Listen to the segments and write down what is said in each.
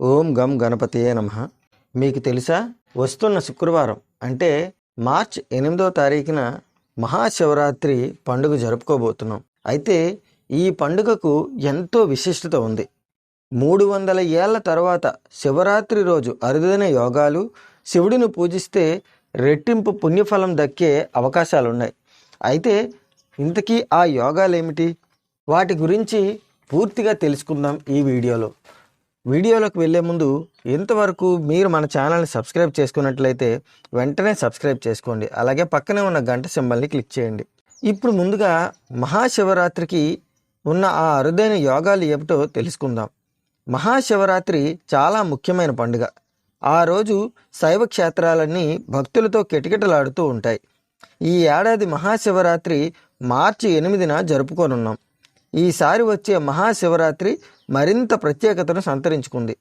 ఓం గం గణపతియే నమ. మీకు తెలుసా? వస్తున్న శుక్రవారం అంటే మార్చ్ ఎనిమిదో తారీఖున మహాశివరాత్రి పండుగ జరుపుకోబోతున్నాం. అయితే ఈ పండుగకు ఎంతో విశిష్టత ఉంది. మూడు వందల ఏళ్ళ తర్వాత శివరాత్రి రోజు అరుదైన యోగాలు శివుడిని పూజిస్తే రెట్టింపు పుణ్యఫలం దక్కే అవకాశాలు ఉన్నాయి అయితే ఇంతకీ ఆ యోగాలు ఏమిటి వాటి గురించి పూర్తిగా తెలుసుకుందాం ఈ వీడియోలో. వీడియోలోకి వెళ్ళే ముందు ఇంతవరకు మీరు మన ఛానల్ని సబ్స్క్రైబ్ చేసుకున్నట్లయితే వెంటనే సబ్స్క్రైబ్ చేసుకోండి. అలాగే పక్కనే ఉన్న గంట సింబల్ని క్లిక్ చేయండి. ఇప్పుడు ముందుగా మహాశివరాత్రికి ఉన్న ఆ అరుదైన యోగాలు ఏమిటో తెలుసుకుందాం. మహాశివరాత్రి చాలా ముఖ్యమైన పండుగ. ఆ రోజు శైవ క్షేత్రాలన్నీ భక్తులతో కిటకిటలాడుతూ ఉంటాయి. ఈ ఏడాది మహాశివరాత్రి మార్చి ఎనిమిదిన జరుపుకోనున్నాం. ఈసారి వచ్చే మహాశివరాత్రి మరింత ప్రత్యేకతను సంతరించుకుంది.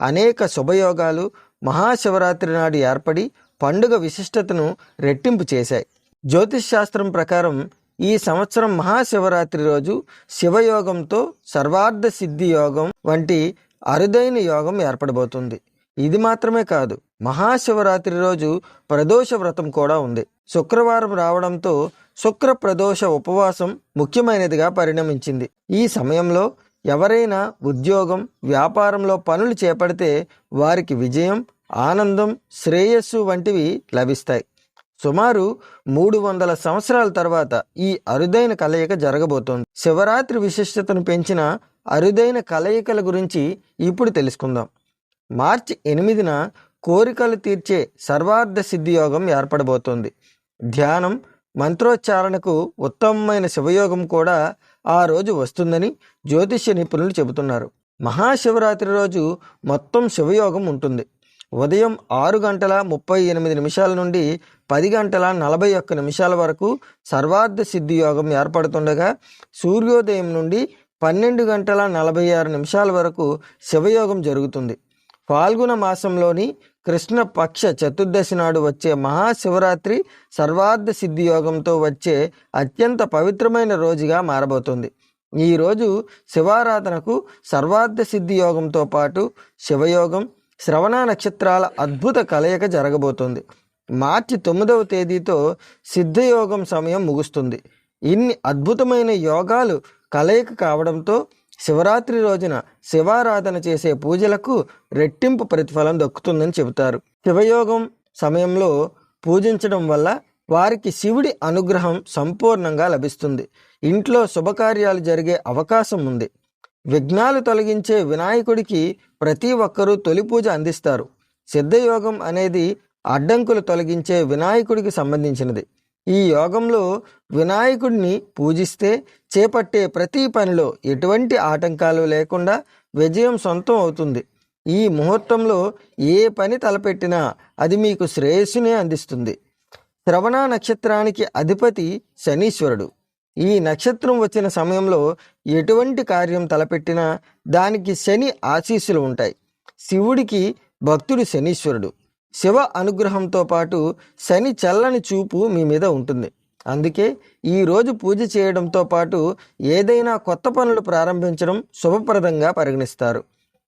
అనేక శుభయోగాలు మహాశివరాత్రి నాడు ఏర్పడి పండుగ విశిష్టతను రెట్టింపు చేశాయి. జ్యోతిష్ శాస్త్రం ప్రకారం ఈ సంవత్సరం మహాశివరాత్రి రోజు శివయోగంతో సర్వార్థ సిద్ధి యోగం వంటి అరుదైన యోగం ఏర్పడబోతుంది. ఇది మాత్రమే కాదు మహాశివరాత్రి రోజు ప్రదోష వ్రతం కూడా ఉంది. శుక్రవారం రావడంతో శుక్ర ప్రదోష ఉపవాసం ముఖ్యమైనదిగా పరిణమించింది. ఈ సమయంలో ఎవరైనా ఉద్యోగం వ్యాపారంలో పనులు చేపడితే వారికి విజయం ఆనందం శ్రేయస్సు వంటివి లభిస్తాయి. సుమారు మూడు వందల సంవత్సరాల తర్వాత ఈ అరుదైన కలయిక జరగబోతోంది. శివరాత్రి విశిష్టతను పెంచిన అరుదైన కలయికల గురించి ఇప్పుడు తెలుసుకుందాం. మార్చి ఎనిమిదిన కోరికలు తీర్చే సర్వార్థ సిద్ధియోగం ఏర్పడబోతోంది. ధ్యానం మంత్రోచ్చారణకు ఉత్తమమైన శివయోగం కూడా ఆ రోజు వస్తుందని జ్యోతిష్య నిపుణులు చెబుతున్నారు. మహాశివరాత్రి రోజు మొత్తం శివయోగం ఉంటుంది. ఉదయం ఆరు గంటల ముప్పై ఎనిమిది నిమిషాల నుండి పది గంటల నలభై ఒక్క నిమిషాల వరకు సర్వార్థ సిద్ధి యోగం ఏర్పడుతుండగా సూర్యోదయం నుండి పన్నెండు గంటల నలభై ఆరు నిమిషాల వరకు శివయోగం జరుగుతుంది. ఫాల్గుణ మాసంలోని కృష్ణపక్ష చతుర్దశి నాడు వచ్చే మహాశివరాత్రి సర్వార్థ సిద్ధి యోగంతో వచ్చే అత్యంత పవిత్రమైన రోజుగా మారబోతుంది. ఈ రోజు శివారాధనకు సర్వార్థ సిద్ధి యోగంతో పాటు శివయోగం శ్రవణ నక్షత్రాల అద్భుత కలయిక జరగబోతుంది. మార్చి తొమ్మిదవ తేదీతో సిద్ధయోగం సమయం ముగుస్తుంది. ఇన్ని అద్భుతమైన యోగాలు కలయిక కావడంతో శివరాత్రి రోజున శివారాధన చేసే పూజలకు రెట్టింపు ప్రతిఫలం దక్కుతుందని చెబుతారు. శివయోగం సమయంలో పూజించడం వల్ల వారికి శివుడి అనుగ్రహం సంపూర్ణంగా లభిస్తుంది. ఇంట్లో శుభకార్యాలు జరిగే అవకాశం ఉంది. విఘ్నాలు తొలగించే వినాయకుడికి ప్రతి ఒక్కరూ తొలి పూజ అందిస్తారు. సిద్ధయోగం అనేది అడ్డంకులు తొలగించే వినాయకుడికి సంబంధించినది. ఈ యోగంలో వినాయకుడిని పూజిస్తే చేపట్టే ప్రతి పనిలో ఎటువంటి ఆటంకాలు లేకుండా విజయం సొంతం అవుతుంది. ఈ ముహూర్తంలో ఏ పని తలపెట్టినా అది మీకు శ్రేయస్సునే అందిస్తుంది. శ్రవణ నక్షత్రానికి అధిపతి శనీశ్వరుడు. ఈ నక్షత్రం వచ్చిన సమయంలో ఎటువంటి కార్యం తలపెట్టినా దానికి శని ఆశీస్సులు ఉంటాయి. శివుడికి భక్తుడు శనీశ్వరుడు. శివ అనుగ్రహంతో పాటు శని చల్లని చూపు మీ మీద ఉంటుంది. అందుకే ఈరోజు పూజ చేయడంతో పాటు ఏదైనా కొత్త పనులు ప్రారంభించడం శుభప్రదంగా పరిగణిస్తారు.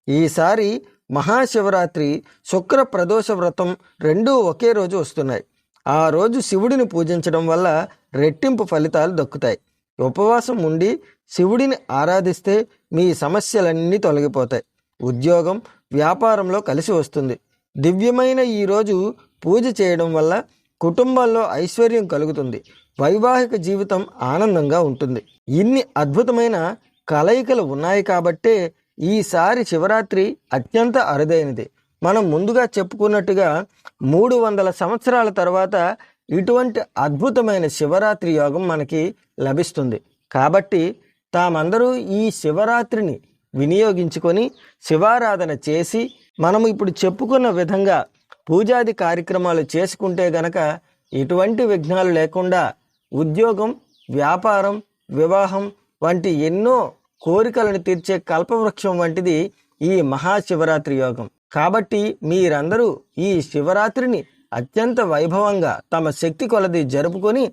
ఈసారి మహాశివరాత్రి శుక్ర ప్రదోష వ్రతం రెండూ ఒకే రోజు వస్తున్నాయి. ఆ రోజు శివుడిని పూజించడం వల్ల రెట్టింపు ఫలితాలు దక్కుతాయి. ఉపవాసం ఉండి శివుడిని ఆరాధిస్తే మీ సమస్యలన్నీ తొలగిపోతాయి. ఉద్యోగం వ్యాపారంలో కలిసి వస్తుంది. దివ్యమైన ఈ రోజు పూజ చేయడం వల్ల కుటుంబాల్లో ఐశ్వర్యం కలుగుతుంది. వైవాహిక జీవితం ఆనందంగా ఉంటుంది. ఇన్ని అద్భుతమైన కలయికలు ఉన్నాయి కాబట్టే ఈసారి శివరాత్రి అత్యంత అరుదైనది. మనం ముందుగా చెప్పుకున్నట్టుగా మూడు వందల సంవత్సరాల తర్వాత ఇటువంటి అద్భుతమైన శివరాత్రి యోగం మనకి లభిస్తుంది. కాబట్టి తామందరూ ఈ శివరాత్రిని వినియోగించుకొని శివారాధన చేసి మనము ఇప్పుడు చెప్పుకున్న విధంగా పూజాది కార్యక్రమాలు చేసుకుంటే గనక ఎటువంటి విఘ్నాలు లేకుండా ఉద్యోగం వ్యాపారం వివాహం వంటి ఎన్నో కోరికలను తీర్చే కల్పవృక్షం వంటిది ఈ మహాశివరాత్రి యోగం. కాబట్టి మీరందరూ ఈ శివరాత్రిని అత్యంత వైభవంగా తమ శక్తి కొలది జరుపుకొని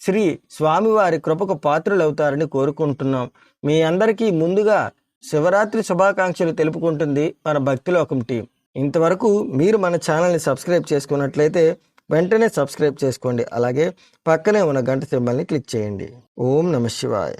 శ్రీ స్వామివారి కృపకు పాత్రులవుతారని కోరుకుంటున్నాం. మీ అందరికీ ముందుగా శివరాత్రి శుభాకాంక్షలు తెలుపుకుంటుంది మన భక్తిలోకం టీం. ఇంతవరకు మీరు మన ఛానల్ని సబ్స్క్రైబ్ చేసుకున్నట్లయితే వెంటనే సబ్స్క్రైబ్ చేసుకోండి. అలాగే పక్కనే ఉన్న గంట సింబల్ని క్లిక్ చేయండి. ఓం నమ శివాయ.